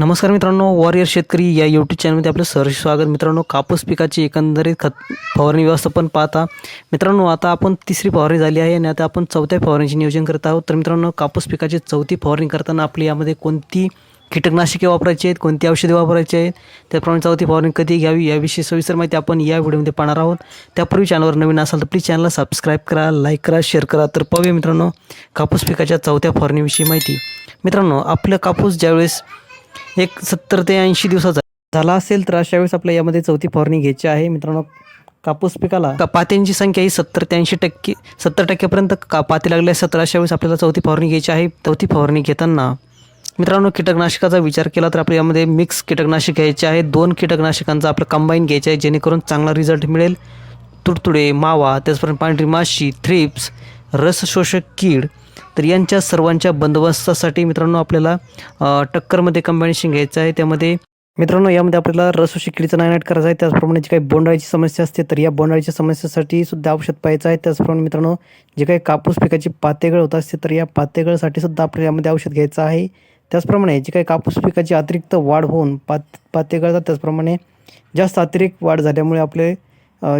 नमस्कार मित्रांनो वॉरियर शेतकरी या यूट्यूब चॅनलमध्ये आपलं सहर्ष स्वागत. मित्रांनो कापूस पिकाची एकंदरीत खत फवारणी व्यवस्थापन पाहता. मित्रांनो आता आपण तिसरी फवारणी झाली आहे आणि आता आपण चौथ्या फवारणीचे नियोजन करत आहोत. तर मित्रांनो कापूस पिकाची चौथी फवारणी करताना आपली यामध्ये कोणती कीटकनाशके वापरायची आहेत कोणती औषधे वापरायची आहेत त्याप्रमाणे चौथी फवारणी कधी घ्यावी याविषयी सविस्तर माहिती आपण या व्हिडिओमध्ये पाहणार आहोत. त्यापूर्वी चॅनलवर नवीन असाल तर प्लीज चॅनलला सबस्क्राईब करा लाईक करा शेअर करा. तर पाहूया मित्रांनो कापूस पिकाच्या चौथ्या फवारणीविषयी माहिती. मित्रांनो आपलं कापूस ज्यावेळेस एक सत्तर ते ऐंशी दिवसाचा. झाला असेल तर अशा वेळेस आपल्या यामध्ये चौथी फवारणी घ्यायची आहे. मित्रांनो कापूस पिकाला का पात्यांची संख्या ही सत्तर ते ऐंशी टक्के सत्तर टक्क्यापर्यंत का पाते लागले असतात तर अशा वेळेस आपल्याला चौथी फवारणी घ्यायची आहे. चौथी फवारणी घेताना मित्रांनो कीटकनाशकाचा विचार केला तर आपल्या यामध्ये मिक्स कीटकनाशक घ्यायचे आहे. दोन कीटकनाशकांचा आपलं कंबाईन घ्यायचं आहे जेणेकरून चांगला रिझल्ट मिळेल. तुडतुडे मावा त्याचप्रमाणे पांढरी माशी थ्रिप्स रस शोषक कीड तर यांच्या सर्वांच्या बंदोबस्तासाठी मित्रांनो आपल्याला टक्करमध्ये कॉम्बिनेशन घ्यायचं आहे. त्यामध्ये मित्रांनो यामध्ये आपल्याला रसोशी किडीचा नायनाट करायचा आहे. त्याचप्रमाणे जी काही बोंडाळीची समस्या असते तर या बोंडाळीच्या समस्येसाठी सुद्धा औषध पाहायचं आहे. त्याचप्रमाणे मित्रांनो जे काही कापूस पिकाची पातेगळ होत असते तर या पातेगळसाठी सुद्धा आपल्याला यामध्ये औषध घ्यायचं आहे. त्याचप्रमाणे जी काही कापूस पिकाची अतिरिक्त वाढ होऊन पात पातेगळचा त्याचप्रमाणे जास्त अतिरिक्त वाढ झाल्यामुळे आपले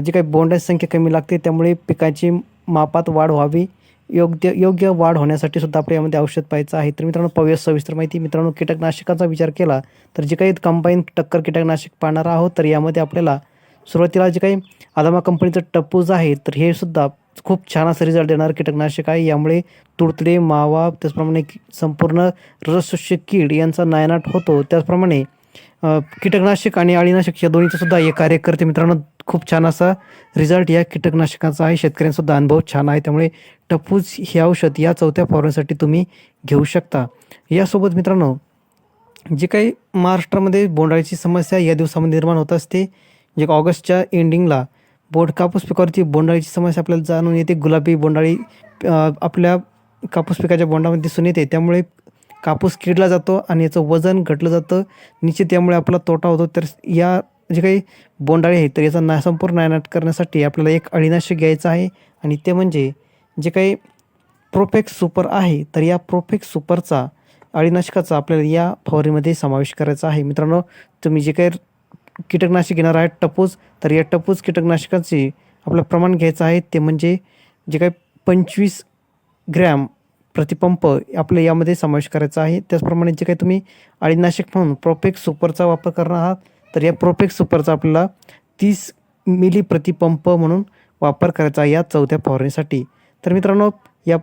जी काही बोंडाची संख्या कमी लागते त्यामुळे पिकाची मापात वाढ व्हावी. योग्य योग्य वाढ होण्यासाठी सुद्धा आपल्या यामध्ये औषध पाहायचं आहे. तर मित्रांनो पाहूया सविस्तर माहिती. मित्रांनो कीटकनाशकाचा विचार केला तर जे काही कंबाईन टक्कर कीटकनाशक पाहणार आहोत तर यामध्ये आपल्याला सुरुवातीला जे काही आदामा कंपनीचं टप्पूज आहे तर हे सुद्धा खूप छान असं रिझल्ट देणारं कीटकनाशक आहे. यामुळे तुडतुडे मावा त्याचप्रमाणे संपूर्ण रसस्य कीड यांचा नायनाट होतो. त्याचप्रमाणे कीटकनाशक आणि अळीनाशक या दोन्हीचं सुद्धा हे कार्य करते मित्रांनो खूप छान असा रिझल्ट या कीटकनाशकाचा आहे. शेतकऱ्यांसुद्धा अनुभव छान आहे. त्यामुळे टपूज हे औषध या चौथ्या फवारणीसाठी तुम्ही घेऊ शकता. यासोबत मित्रांनो जे काही महाराष्ट्रामध्ये बोंडाळीची समस्या या दिवसामध्ये निर्माण होत असते जे ऑगस्टच्या एंडिंगला बोट कापूस पिकावरती बोंडाळीची समस्या आपल्याला जाणून येते. गुलाबी बोंडाळी आपल्या कापूस पिकाच्या बोंडामध्ये दिसून येते. त्यामुळे कापूस किडला जातो आणि याचं वजन घटलं जातं. निश्चित त्यामुळे आपला तोटा होतो. तर या जे काही बोंडाळी आहे तर याचा ना संपूर्ण नायनाट करण्यासाठी आपल्याला एक अळीनाशक घ्यायचं आहे. आणि ते म्हणजे जे काही प्रोफेक्स सुपर आहे तर या प्रोफेक्स सुपरचा अळीनाशकाचा आपल्याला या फवारीमध्ये समावेश करायचा आहे. मित्रांनो तुम्ही जे काही कीटकनाशक घेणार आहेत टपूस तर या टपूस कीटकनाशकाचे आपलं प्रमाण घ्यायचं आहे. ते म्हणजे जे काही पंचवीस ग्रॅम प्रतिपंप आपलं यामध्ये समावेश करायचा आहे. त्याचप्रमाणे जे काही तुम्ही अळीनाशक म्हणून प्रोफेक्स सुपरचा वापर करणार आहात तर या प्रोफेक्स सुपरचा आपल्याला तीस मिली प्रतिपंप म्हणून वापर करायचा आहे या चौथ्या फवारणीसाठी. तर मित्रांनो या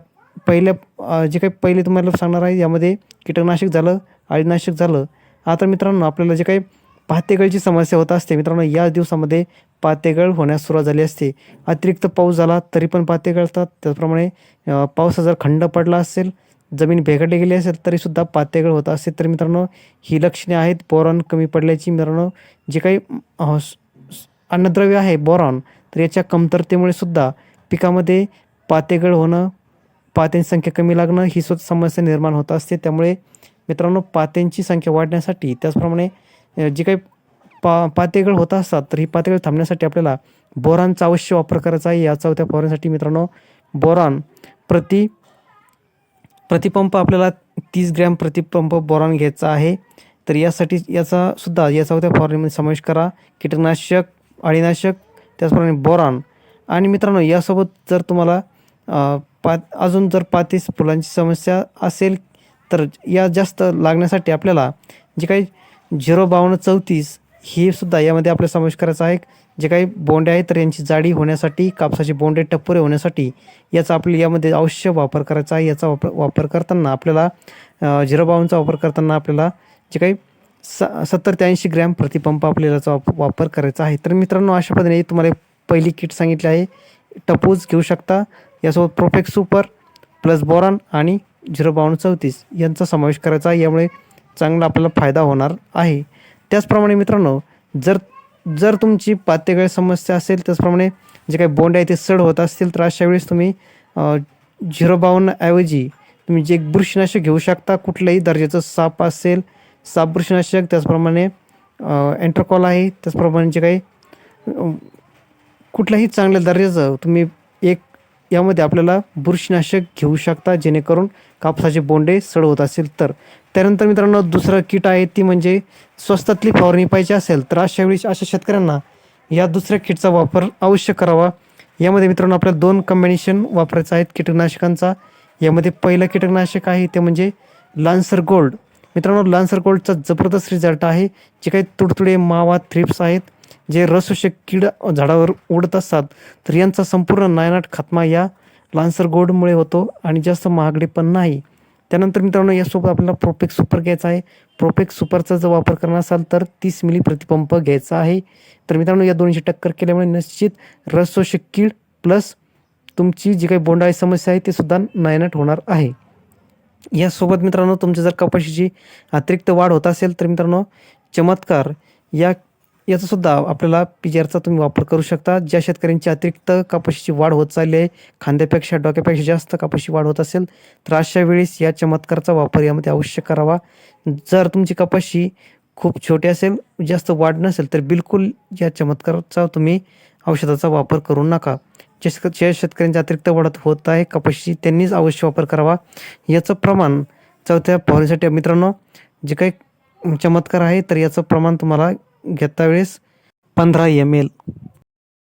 पहिल्या जे काही पहिले तुम्हाला सांगणार आहे यामध्ये कीटकनाशक झालं अळीनाशक झालं. आता मित्रांनो आपल्याला जे काही पातेगळची समस्या होत असते. मित्रांनो या दिवसामध्ये पातेगळ होण्यास सुरुवात झाली असते. अतिरिक्त पाऊस झाला तरी पण पाते गळतात. त्याचप्रमाणे पावसा जर खंड पडला असेल जमीन भेगडली गेली असेल तरीसुद्धा पातेगळ होत असते. तर मित्रांनो ही लक्षणे आहेत. बोरॉन कमी पडल्याची मित्रांनो जे काही अन्नद्रव्य आहे बोरॉन तर याच्या कमतरतेमुळे सुद्धा पिकामध्ये पातेगळ होणं पात्यांची संख्या कमी लागणं ही सुद्धा समस्या निर्माण होत असते. त्यामुळे मित्रांनो पात्यांची संख्या वाढण्यासाठी त्याचप्रमाणे जी काही पा पातेगळ होत असतात तर ही पातेगळ थांबण्यासाठी आपल्याला बोरानचा अवश्य वापर करायचा आहे. या चौथ्या फवारणीसाठी मित्रांनो बोरान प्रति प्रतिपंप आपल्याला तीस ग्रॅम प्रतिपंप बोरान घ्यायचा आहे. तर यासाठी याचा सुद्धा या चौथ्या फवारणीमध्ये समावेश करा. कीटकनाशक अळीनाशक त्याचप्रमाणे बोरान. आणि मित्रांनो यासोबत जर तुम्हाला पा पात अजून जर पातीस फुलांची समस्या असेल तर या जास्त लागण्यासाठी आपल्याला जे काही झिरो बावन्न चौतीस हे सुद्धा यामध्ये आपल्याला समावेश करायचा आहे. जे काही बोंडे आहेत तर यांची जाडी होण्यासाठी कापसाचे बोंडे टप्पुरे होण्यासाठी याचा आपल्याला यामध्ये अवश्य वापर करायचा आहे. याचा वापर वापर करताना आपल्याला झिरो बावनचा वापर करताना आपल्याला जे काही स सत्तर ते ऐंशी ग्रॅम प्रतिपंप आपल्याला वाप वापर करायचा आहे. तर मित्रांनो अशा पद्धतीने तुम्हाला पहिली किट सांगितली आहे. टपूज घेऊ शकता. यासोबत प्रोफेक्स सुपर प्लस बोरॉन आणि झिरो बावन्न चौतीस यांचा समावेश करायचा आहे. यामुळे चांगला आपल्याला फायदा होणार आहे. त्याचप्रमाणे मित्रांनो जर जर तुमची पातेगळ समस्या असेल त्याचप्रमाणे जे काही बोंड आहे ते सड होत असतील तर अशा वेळेस तुम्ही झिरो बावन्नऐवजी तुम्ही जे एक बुरशीनाशक घेऊ शकता कुठल्याही दर्जाचं साप असेल साप बुरशीनाशक त्याचप्रमाणे अँट्रोकॉल आहे त्याचप्रमाणे जे काही कुठल्याही चांगल्या दर्जाचं तुम्ही एक यामध्ये आपल्याला बुरशीनाशक घेऊ शकता जेणेकरून कापसाचे बोंडे सड होत असेल तर. त्यानंतर मित्रांनो दुसरं किट आहे ती म्हणजे स्वस्तातली फवारणी पाहिजे असेल तर अशा वेळी अशा शेतकऱ्यांना या दुसऱ्या किटचा वापर अवश्य करावा. यामध्ये मित्रांनो आपल्याला दोन कॉम्बिनेशन वापरायचं आहेत कीटकनाशकांचा. यामध्ये पहिलं कीटकनाशक आहे ते म्हणजे लान्सर गोल्ड मित्रांनो लान्सर गोल्डचा जबरदस्त रिझल्ट आहे जे काही तुडतुडे मावा थ्रिप्स आहेत जे रसोषक कीड झाडावर उडत असतात तर यांचा संपूर्ण नायनाट खात्मा या लान्सर गोडमुळे होतो आणि जास्त महागडे पण नाही. त्यानंतर मित्रांनो यासोबत आपल्याला प्रोपेक सुपर घ्यायचा आहे. प्रोपेक सुपरचा जर वापर करणार असाल तर तीस मिली प्रतिपंप घ्यायचा आहे. तर मित्रांनो या दोन्हीची टक्कर केल्यामुळे निश्चित रसोषक कीड प्लस तुमची जी काही बोंडाळी समस्या आहे ती सुद्धा नायनाट होणार आहे. यासोबत मित्रांनो तुमची जर कपाशीची अतिरिक्त वाढ होत असेल तर मित्रांनो चमत्कार या याचा सुद्धा आपल्याला आरचा तुम्ही वापर करू शकता. ज्या शेतकऱ्यांची अतिरिक्त कपाशीची वाढ होत चालली आहे खांद्यापेक्षा डोक्यापेक्षा जास्त कापाशी वाढ होत असेल तर अशा वेळेस या चमत्कारचा वापर यामध्ये अवश्य करावा. जर तुमची कपाशी खूप छोटी असेल जास्त वाढ नसेल तर बिलकुल या चमत्काराचा तुम्ही औषधाचा वापर करू नका. जे ज्या शेतकऱ्यांच्या अतिरिक्त वाढत होत आहे कपाशी त्यांनीच अवश्य वापर करावा. याचं प्रमाण चौथ्या फवारणीसाठी मित्रांनो जे काही चमत्कार आहे तर याचं प्रमाण तुम्हाला घेता वेळेस पंधरा एम एल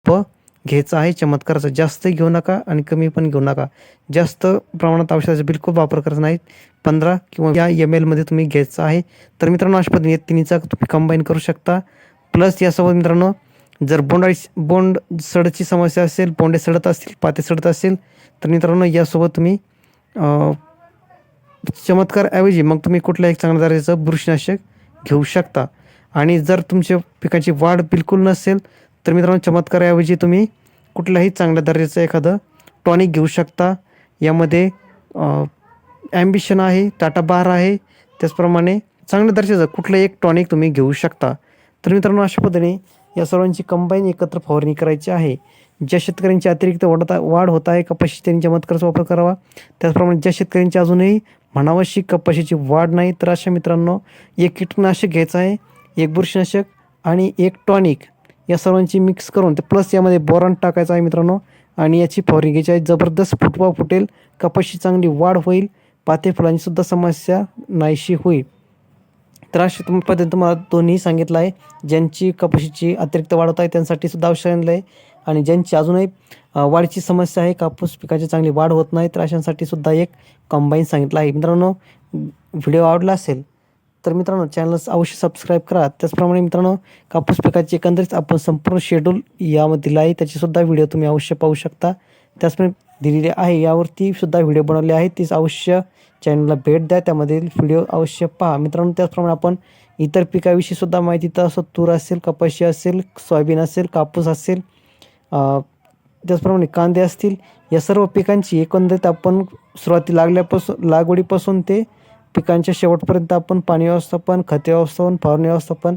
प घ्यायचं आहे. चमत्काराचा. जास्त घेऊ नका आणि कमी पण घेऊ नका. जास्त प्रमाणात औषधाचा बिलकुल वापर करायचा नाही पंधरा किंवा या एम एलमध्ये तुम्ही घ्यायचं आहे. तर मित्रांनो अशा पद्धतीने तिन्हीचा तुम्ही कंबाईन करू शकता. प्लस यासोबत मित्रांनो जर बोंडाळी बोंड सडची समस्या असेल बोंडे सडत असतील पाते सडत असेल तर मित्रांनो यासोबत तुम्ही अं, चमत्कारऐवजी मग तुम्ही कुठल्या एक चांगल्या दर्जाचं बुरशीनाशक घेऊ शकता. आणि जर तुमच्या पिकाची वाढ बिलकुल नसेल तर मित्रांनो चमत्कारऐवजी तुम्ही कुठल्याही चांगल्या दर्जाचं एखादं टॉनिक घेऊ शकता. यामध्ये ॲम्बिशन आहे टाटा बार आहे. त्याचप्रमाणे चांगल्या दर्जाचं कुठलं एक टॉनिक तुम्ही घेऊ शकता. तर मित्रांनो अशा पद्धतीने या सर्वांची कंबाईन एकत्र फवारणी करायची आहे. ज्या शेतकऱ्यांची अतिरिक्त वाढत वाढ होत आहे कपाशी त्यांनी चमत्काराचा वापर करावा. त्याचप्रमाणे ज्या शेतकऱ्यांची अजूनही म्हणावशी कपाशीची वाढ नाही तर अशा मित्रांनो एक कीटकनाशक घ्यायचं आहे. एक बुरशीनाशक आणि एक टॉनिक या सर्वांची मिक्स करून ते प्लस यामध्ये बोरॉन टाकायचं आहे मित्रांनो. आणि याची फवारणी घ्यायची आहे. जबरदस्त फुटवा फुटेल. कपाशी चांगली वाढ होईल. पाते फुलांचीसुद्धा समस्या नाहीशी होईल. तर अशा तुम्ही पद्धतीने तुम्हाला दोन्ही सांगितलं आहे. ज्यांची कपाशीची अतिरिक्त वाढ होत आहे त्यांसाठी सुद्धा आवश्यक आणलं आहे. आणि ज्यांची अजूनही वाढीची समस्या आहे कापूस पिकाची चांगली वाढ होत नाही तर अशांसाठी सुद्धा एक कंबाईन सांगितलं आहे. मित्रांनो व्हिडिओ आवडला असेल तर मित्रांनो चॅनल अवश्य सबस्क्राईब करा. त्याचप्रमाणे मित्रांनो कापूस पिकाची एकंदरीत आपण संपूर्ण शेड्यूल यामध्ये दिला आहे त्याचीसुद्धा व्हिडिओ तुम्ही अवश्य पाहू शकता. त्याचप्रमाणे दिलेली आहे यावरती सुद्धा व्हिडिओ बनवले आहे तीच अवश्य चॅनलला भेट द्या त्यामध्ये व्हिडिओ अवश्य पहा. मित्रांनो त्याचप्रमाणे आपण इतर पिकाविषयी सुद्धा माहिती तर असं तूर असेल कपाशी असेल सोयाबीन असेल कापूस असेल त्याचप्रमाणे कांदे असतील या सर्व पिकांची एकंदरीत आपण सुरुवाती लागल्यापासून लागवडीपासून ते पिकांच्या शेवटपर्यंत आपण पाणी व्यवस्थापन खते व्यवस्थापन फवारणी व्यवस्थापन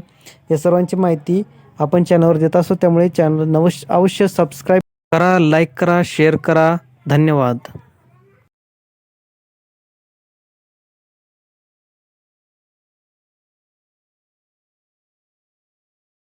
या सर्वांची माहिती आपण चॅनलवर देत असतो. त्यामुळे चॅनल नवश अवश्य सबस्क्राईब करा लाईक करा शेअर करा. धन्यवाद.